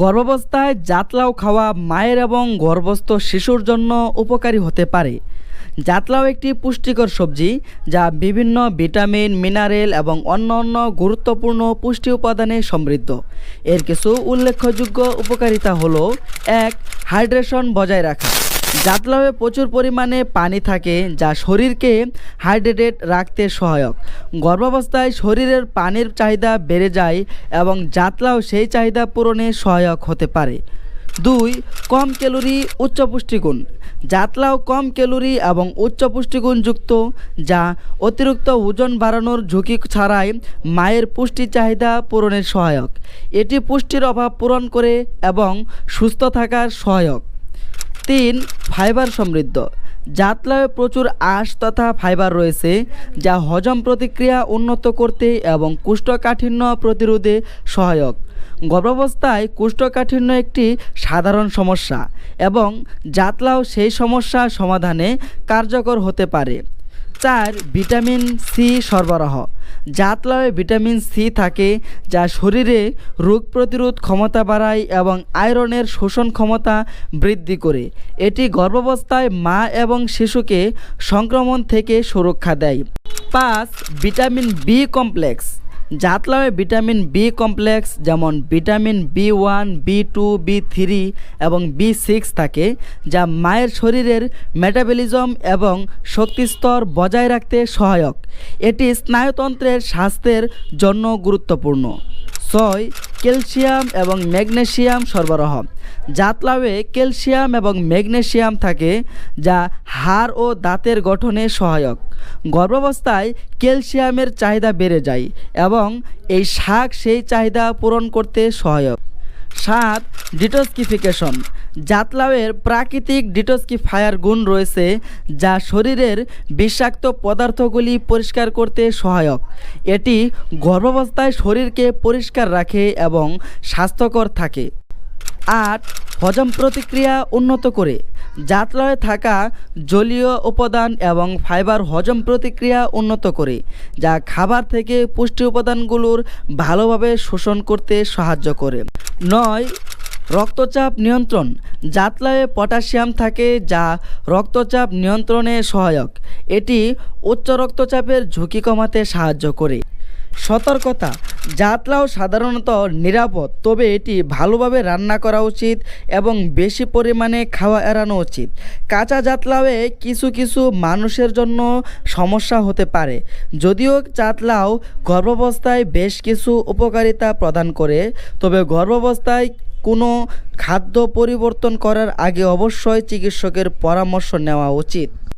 গর্ভাবস্থায় জাতলাও খাওয়া মায়ের এবং গর্ভস্থ শিশুর জন্য উপকারী হতে পারে। জাতলাও একটি পুষ্টিকর সবজি যা বিভিন্ন ভিটামিন, মিনারেল এবং অন্য অন্য গুরুত্বপূর্ণ পুষ্টি উপাদানে সমৃদ্ধ। এর কিছু উল্লেখযোগ্য উপকারিতা হল, এক, হাইড্রেশন বজায় রাখা। জাতলাওয়ে প্রচুর পরিমাণে পানি থাকে যা শরীরকে হাইড্রেটেড রাখতে সহায়ক। গর্ভাবস্থায় শরীরের পানির চাহিদা বেড়ে যায় এবং জাতলাও সেই চাহিদা পূরণে সহায়ক হতে পারে। দুই, কম ক্যালোরি উচ্চ পুষ্টিগুণ। জাতলাও কম ক্যালোরি এবং উচ্চ পুষ্টিগুণযুক্ত যা অতিরিক্ত ওজন বাড়ানোর ঝুঁকি ছাড়াই মায়ের পুষ্টি চাহিদা পূরণে সহায়ক। এটি পুষ্টির অভাব পূরণ করে এবং সুস্থ থাকার সহায়ক। তিন, ফাইবার সমৃদ্ধ। জাতলায় প্রচুর আঁশ তথা ফাইবার রয়েছে, যা হজম প্রতিক্রিয়া উন্নত করতে এবং কোষ্ঠকাঠিন্য প্রতিরোধে সহায়ক। গর্ভাবস্থায় কোষ্ঠকাঠিন্য একটি সাধারণ সমস্যা এবং জাতলাও সেই সমস্যা সমাধানে কার্যকর হতে পারে। চার, ভিটামিন সি সরবরাহ। জাতলায় ভিটামিন সি থাকে, যা শরীরে রোগ প্রতিরোধ ক্ষমতা বাড়ায় এবং আয়রনের শোষণ ক্ষমতা বৃদ্ধি করে। এটি গর্ভাবস্থায় মা এবং শিশুকে সংক্রমণ থেকে সুরক্ষা দেয়। পাঁচ, ভিটামিন বি কমপ্লেক্স। জাতলামে ভিটামিন বি কমপ্লেক্স যেমন vitamin B one B two B three এবং বি সিক্স থাকে, যা মায়ের শরীরের মেটাবলিজম এবং শক্তিস্তর বজায় রাখতে সহায়ক। এটি স্নায়ুতন্ত্রের স্বাস্থ্যের জন্য গুরুত্বপূর্ণ। ছয়, ক্যালসিয়াম এবং ম্যাগনেসিয়াম সরবরাহ। জাতলাওয়ে ক্যালসিয়াম এবং ম্যাগনেসিয়াম থাকে, যা হাড় ও দাঁতের গঠনে সহায়ক। গর্ভাবস্থায় ক্যালসিয়ামের চাহিদা বেড়ে যায় এবং এই শাক সেই চাহিদা পূরণ করতে সহায়ক। সাত, ডিটক্সিফিকেশন। জাতলাওয়ের প্রাকৃতিক ডিটক্সিফায়ার গুণ রয়েছে যা শরীরের বিষাক্ত পদার্থগুলি পরিষ্কার করতে সহায়ক। এটি গর্ভাবস্থায় শরীরকে পরিষ্কার রাখে এবং স্বাস্থ্যকর থাকে। আট, হজম প্রতিক্রিয়া উন্নত করে। জাতলায় থাকা জলীয় উপাদান এবং ফাইবার হজম প্রতিক্রিয়া উন্নত করে, যা খাবার থেকে পুষ্টি উপাদানগুলোর ভালোভাবে শোষণ করতে সাহায্য করে। নয়, রক্তচাপ নিয়ন্ত্রণ। জাতলায় পটাশিয়াম থাকে যা রক্তচাপ নিয়ন্ত্রণে সহায়ক। এটি উচ্চ রক্তচাপের ঝুঁকি কমাতে সাহায্য করে। সতর্কতা। জাতলাও সাধারণত নিরাপদ, তবে এটি ভালোভাবে রান্না করা উচিত এবং বেশি পরিমাণে খাওয়া এড়ানো উচিত। কাঁচা জাতলাওয়ে কিছু কিছু মানুষের জন্য সমস্যা হতে পারে, যদিও জাতলাও গর্ভাবস্থায় বেশ কিছু উপকারিতা প্রদান করে, তবে গর্ভাবস্থায় কোনো খাদ্য পরিবর্তন করার আগে অবশ্যই চিকিৎসকের পরামর্শ নেওয়া উচিত।